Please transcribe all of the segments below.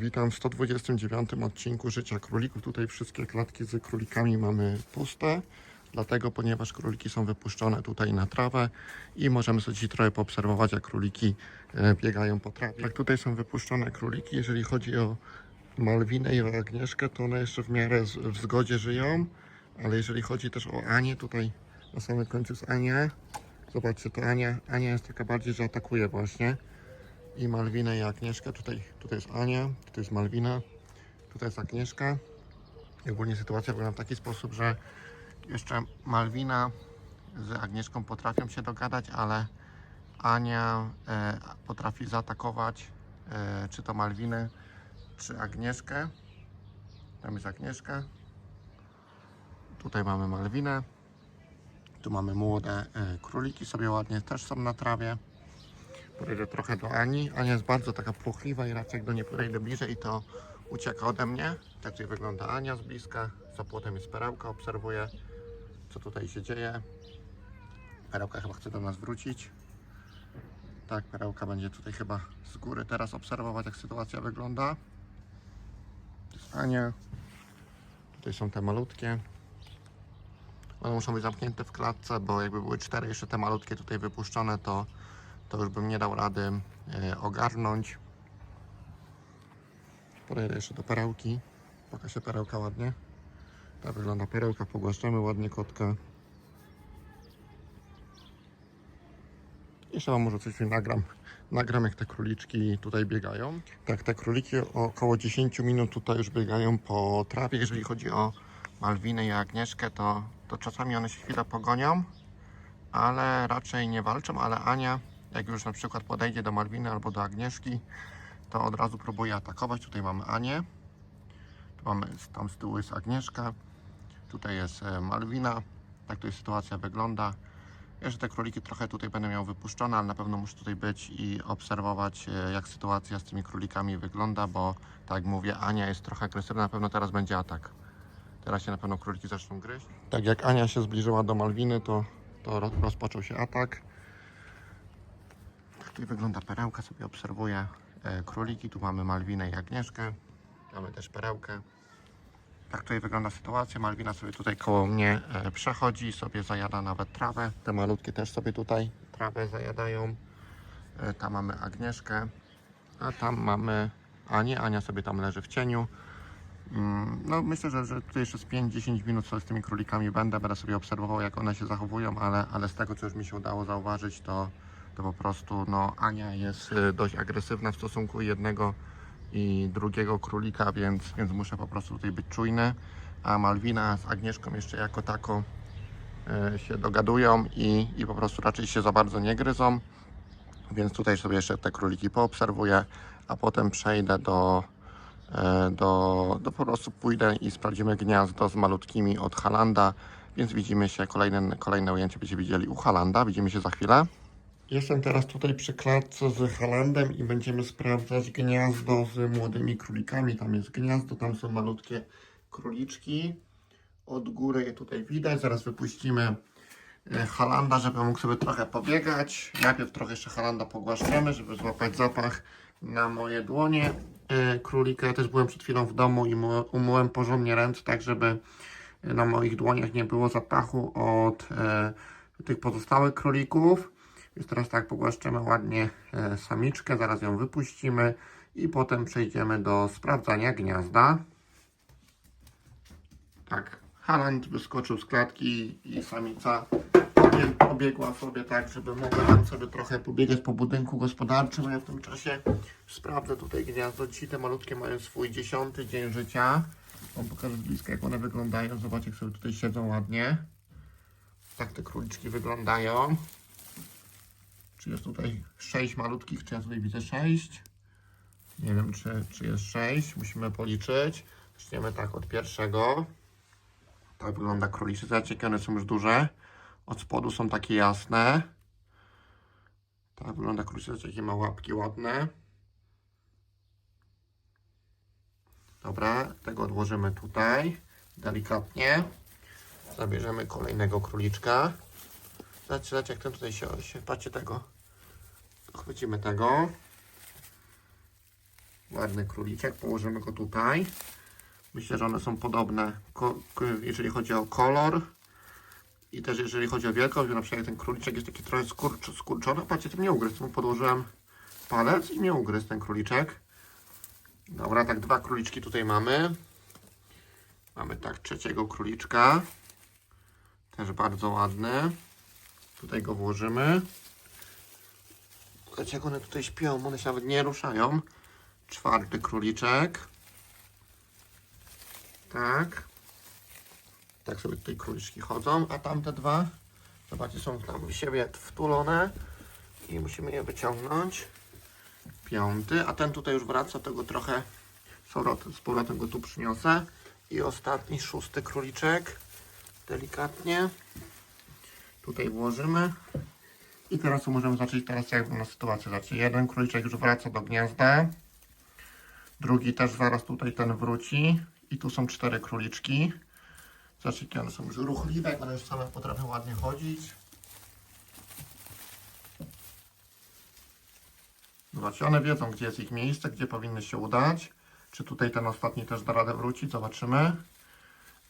Witam w 129 odcinku Życia Królików. Tutaj wszystkie klatki z królikami mamy puste, dlatego ponieważ króliki są wypuszczone tutaj na trawę i możemy sobie trochę poobserwować, jak króliki e, biegają po trawie. Jak tutaj są wypuszczone króliki, jeżeli chodzi o Malwinę i o Agnieszkę, to one jeszcze w miarę w zgodzie żyją, ale jeżeli chodzi też o Anię, tutaj na samym końcu jest Ania. Zobaczcie, to Ania, Ania jest taka bardziej, że atakuje właśnie i Malwinę i Agnieszkę. Tutaj, tutaj jest Ania, tutaj jest Malwina, tutaj jest Agnieszka. I ogólnie sytuacja wygląda w taki sposób, że jeszcze Malwina z Agnieszką potrafią się dogadać, ale Ania e, potrafi zaatakować e, czy to Malwinę, czy Agnieszkę. Tam jest Agnieszka. Tutaj mamy Malwinę. Tu mamy młode e, króliki sobie ładnie też są na trawie. Podejdę trochę do Ani. Ania jest bardzo taka płochliwa i raczej do niej podejdę bliżej, to ucieka ode mnie. Tak wygląda Ania z bliska. Za płotem jest perełka, obserwuję co tutaj się dzieje. Perełka chyba chce do nas wrócić. Tak, perełka będzie tutaj chyba z góry teraz obserwować jak sytuacja wygląda. To jest Ania. Tutaj są te malutkie. One muszą być zamknięte w klatce, bo jakby były cztery jeszcze te malutkie tutaj wypuszczone, to to już bym nie dał rady e, ogarnąć. Podejdę jeszcze do perełki. Pokaż się perełka ładnie. Tak wygląda perełka. Pogłaszczamy ładnie kotka. Jeszcze wam może coś nagram. Nagram jak te króliczki tutaj biegają. Tak, te króliki około 10 minut tutaj już biegają po trawie. Jeżeli chodzi o Malwinę i Agnieszkę, to, to czasami one się chwilę pogonią, ale raczej nie walczą, ale Ania jak już na przykład podejdzie do Malwiny albo do Agnieszki, to od razu próbuje atakować. Tutaj mamy Anię, tu mamy, tam z tyłu jest Agnieszka, tutaj jest e, Malwina. Tak tutaj sytuacja wygląda. Jeszcze te króliki trochę tutaj będę miał wypuszczone, ale na pewno muszę tutaj być i obserwować, e, jak sytuacja z tymi królikami wygląda, bo tak jak mówię, Ania jest trochę agresywna, na pewno teraz będzie atak. Teraz się na pewno króliki zaczną gryźć. Tak jak Ania się zbliżyła do Malwiny, to, to ro- rozpoczął się atak. Tutaj wygląda perełka, sobie obserwuję e, króliki. Tu mamy Malwinę i Agnieszkę. Mamy też perełkę. Tak tutaj wygląda sytuacja. Malwina sobie tutaj koło mnie e, przechodzi, sobie zajada nawet trawę. Te malutkie też sobie tutaj trawę zajadają. E, tam mamy Agnieszkę, a tam mamy Anię. Ania sobie tam leży w cieniu. Mm, No myślę, że, że tutaj jeszcze z 5-10 minut sobie z tymi królikami będę, będę sobie obserwował jak one się zachowują, ale, ale z tego co już mi się udało zauważyć, to, to po prostu no, Ania jest y, dość agresywna w stosunku jednego i drugiego królika, więc, więc muszę po prostu tutaj być czujny. A Malwina z Agnieszką jeszcze jako tako y, się dogadują i, i po prostu raczej się za bardzo nie gryzą. Więc tutaj sobie jeszcze te króliki poobserwuję, a potem przejdę do, e, do, do po prostu pójdę i sprawdzimy gniazdo z malutkimi od Halanda. Więc widzimy się, kolejne, kolejne ujęcie będziecie widzieli u Halanda. Widzimy się za chwilę. Jestem teraz tutaj przy klatce z Halandem i będziemy sprawdzać gniazdo z młodymi królikami. Tam jest gniazdo, tam są malutkie króliczki. Od góry je tutaj widać. Zaraz wypuścimy e, Halanda, żeby mógł sobie trochę pobiegać. Najpierw trochę jeszcze Halanda pogłaszczemy, żeby złapać zapach na moje dłonie e, królika. Ja też byłem przed chwilą w domu i umyłem porządnie ręce, tak żeby na moich dłoniach nie było zapachu od e, tych pozostałych królików. Teraz tak pogłaszczemy ładnie e, samiczkę, zaraz ją wypuścimy i potem przejdziemy do sprawdzania gniazda. Tak, Haland wyskoczył z klatki i samica pobie- pobiegła sobie tak, żeby mogła tam sobie trochę pobiegać po budynku gospodarczym, ja w tym czasie sprawdzę tutaj gniazdo. Dzisiaj te malutkie mają swój dziesiąty dzień życia. Wam pokażę z bliska jak one wyglądają. Zobaczcie jak sobie tutaj siedzą ładnie. Tak te króliczki wyglądają. Jest tutaj 6 malutkich, czy ja tutaj widzę 6? Nie wiem, czy, czy jest 6. Musimy policzyć. Zaczniemy tak od pierwszego. Tak wygląda króliczy. Zobaczcie, one są już duże. Od spodu są takie jasne. Tak wygląda. Zobaczcie, jakie ma łapki ładne. Dobra, tego odłożymy tutaj. Delikatnie. Zabierzemy kolejnego króliczka. Zobaczcie, zobaczcie jak ten tutaj się, się... Patrzcie tego. Chwycimy tego. Ładny króliczek, położymy go tutaj. Myślę, że one są podobne, jeżeli chodzi o kolor. I też jeżeli chodzi o wielkość, bo na przykład ten króliczek jest taki trochę skurcz, skurczony. Patrzcie, to mnie ugryzł. Mu podłożyłem palec i mnie ugryzł ten króliczek. Dobra, tak dwa króliczki tutaj mamy. Mamy tak trzeciego króliczka. Też bardzo ładny. Tutaj go włożymy. Słuchajcie, jak one tutaj śpią, one się nawet nie ruszają. Czwarty króliczek. Tak. Tak sobie tutaj króliczki chodzą, a tamte dwa, zobaczcie, są tam w siebie wtulone i musimy je wyciągnąć. Piąty, a ten tutaj już wraca, tego trochę z powrotem go tu przyniosę. I ostatni, szósty króliczek, delikatnie. Tutaj włożymy. I teraz tu możemy zacząć teraz jak na sytuację. Znaczy jeden króliczek już wraca do gniazda. Drugi też zaraz tutaj ten wróci. I tu są cztery króliczki. Jakie one są już ruchliwe, one już same potrafią ładnie chodzić. Zobaczcie, one wiedzą, gdzie jest ich miejsce, gdzie powinny się udać. Czy tutaj ten ostatni też da radę wrócić? Zobaczymy.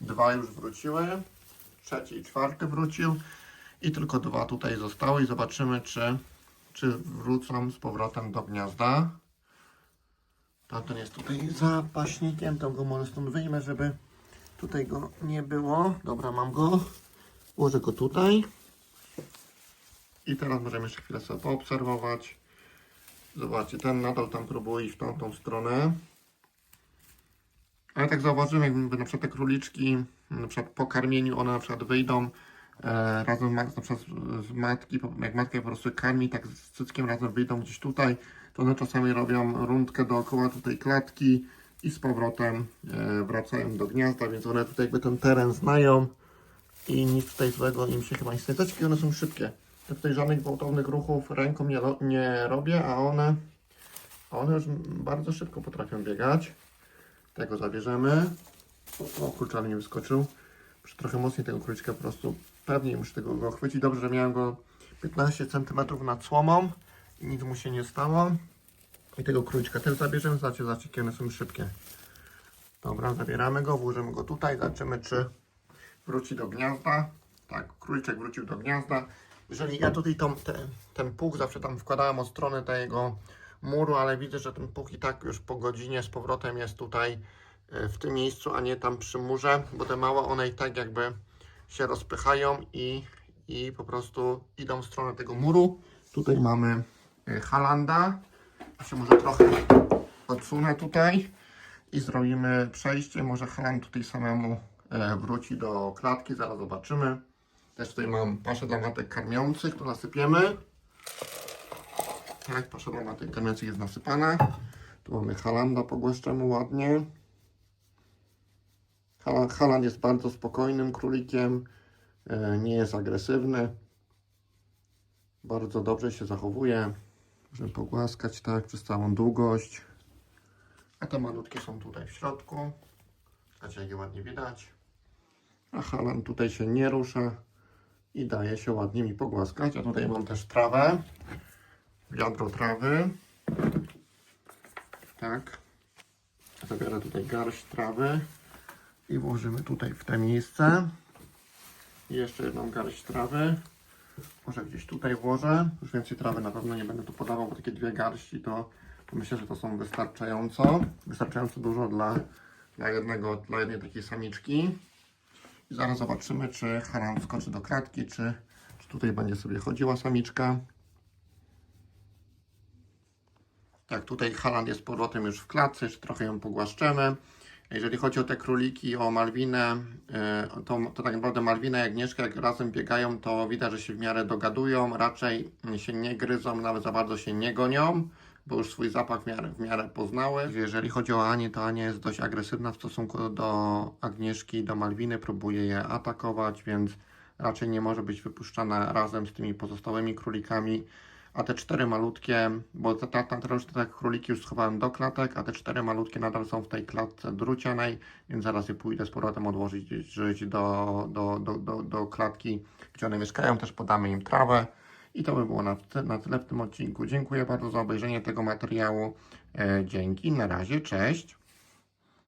Dwa już wróciły. Trzeci i czwarty wrócił. I tylko dwa tutaj zostały i zobaczymy, czy, czy wrócą z powrotem do gniazda. Tamten jest tutaj za paśnikiem, to go może stąd wyjmę, żeby tutaj go nie było. Dobra, mam go. Ułożę go tutaj. I teraz możemy jeszcze chwilę sobie poobserwować. Zobaczcie, ten nadal tam próbuje iść w tamtą stronę. Ale tak zauważymy, jakby na przykład te króliczki, na przykład po karmieniu one na przykład wyjdą razem ma- na przykład z, matki, jak matka je po prostu karmi, tak z cyckiem razem wyjdą gdzieś tutaj, to one czasami robią rundkę dookoła tutaj klatki i z powrotem e, wracają do gniazda, więc one tutaj jakby ten teren znają i nic tutaj złego im się chyba nie stanie. Jakie one są szybkie. Ja tutaj żadnych gwałtownych ruchów ręką nie, nie robię, a one, a one już bardzo szybko potrafią biegać. Tego zabierzemy. O, ale nie wyskoczył. Trochę mocniej tego króliczka po prostu pewniej muszę tego go chwycić. Dobrze, że miałem go 15 cm nad słomą i nic mu się nie stało. I tego króliczka też zabierzemy. Zobaczcie, jakie one są szybkie. Dobra, zabieramy go, włożymy go tutaj, zobaczymy czy wróci do gniazda. Tak, króliczek wrócił do gniazda. Jeżeli ja tutaj tą, te, ten puk zawsze tam wkładałem od strony tego muru, ale widzę, że ten puk i tak już po godzinie z powrotem jest tutaj e, w tym miejscu, a nie tam przy murze, bo te małe one i tak jakby się rozpychają i, i po prostu idą w stronę tego muru. Tutaj mamy e, Halanda. Ja się może trochę odsunę tutaj i zrobimy przejście. Może Haland tutaj samemu e, wróci do klatki, zaraz zobaczymy. Też tutaj mam paszę dla matek karmiących, to nasypiemy. Tak, pasza dla matek karmiących jest nasypana. Tu mamy Halanda, pogłaszczemy ładnie. Hala- Haland jest bardzo spokojnym królikiem, e, nie jest agresywny. Bardzo dobrze się zachowuje. Możemy pogłaskać tak przez całą długość. A te malutkie są tutaj w środku. Zobaczcie, jak je ładnie widać. A Halan tutaj się nie rusza i daje się ładnie mi pogłaskać. A tutaj mam też trawę. Wiadro trawy. Tak. Zabiorę tutaj garść trawy i włożymy tutaj w to miejsce. Jeszcze jedną garść trawy. Może gdzieś tutaj włożę. Już więcej trawy na pewno nie będę tu podawał, bo takie dwie garści to, myślę, że to są wystarczająco. Wystarczająco dużo dla, dla, jednego, dla jednej takiej samiczki. I zaraz zobaczymy, czy Haran wskoczy do kratki, czy, czy tutaj będzie sobie chodziła samiczka. Tak, tutaj Haland jest powrotem już w klatce, jeszcze trochę ją pogłaszczemy. Jeżeli chodzi o te króliki, o Malwinę, y, to, to tak naprawdę Malwina i Agnieszka jak razem biegają, to widać, że się w miarę dogadują, raczej się nie gryzą, nawet za bardzo się nie gonią, bo już swój zapach w miarę, w miarę poznały. Jeżeli chodzi o Anię, to Ania jest dość agresywna w stosunku do Agnieszki do Malwiny, próbuje je atakować, więc raczej nie może być wypuszczana razem z tymi pozostałymi królikami. A te cztery malutkie, bo te, te, te, te króliki już schowałem do klatek, a te cztery malutkie nadal są w tej klatce drucianej, więc zaraz je pójdę z powrotem odłożyć gdzieś do, do, do, do, do klatki, gdzie one mieszkają. Też podamy im trawę I to by było na, na tyle w tym odcinku. Dziękuję bardzo za obejrzenie tego materiału. E, dzięki, na razie, cześć.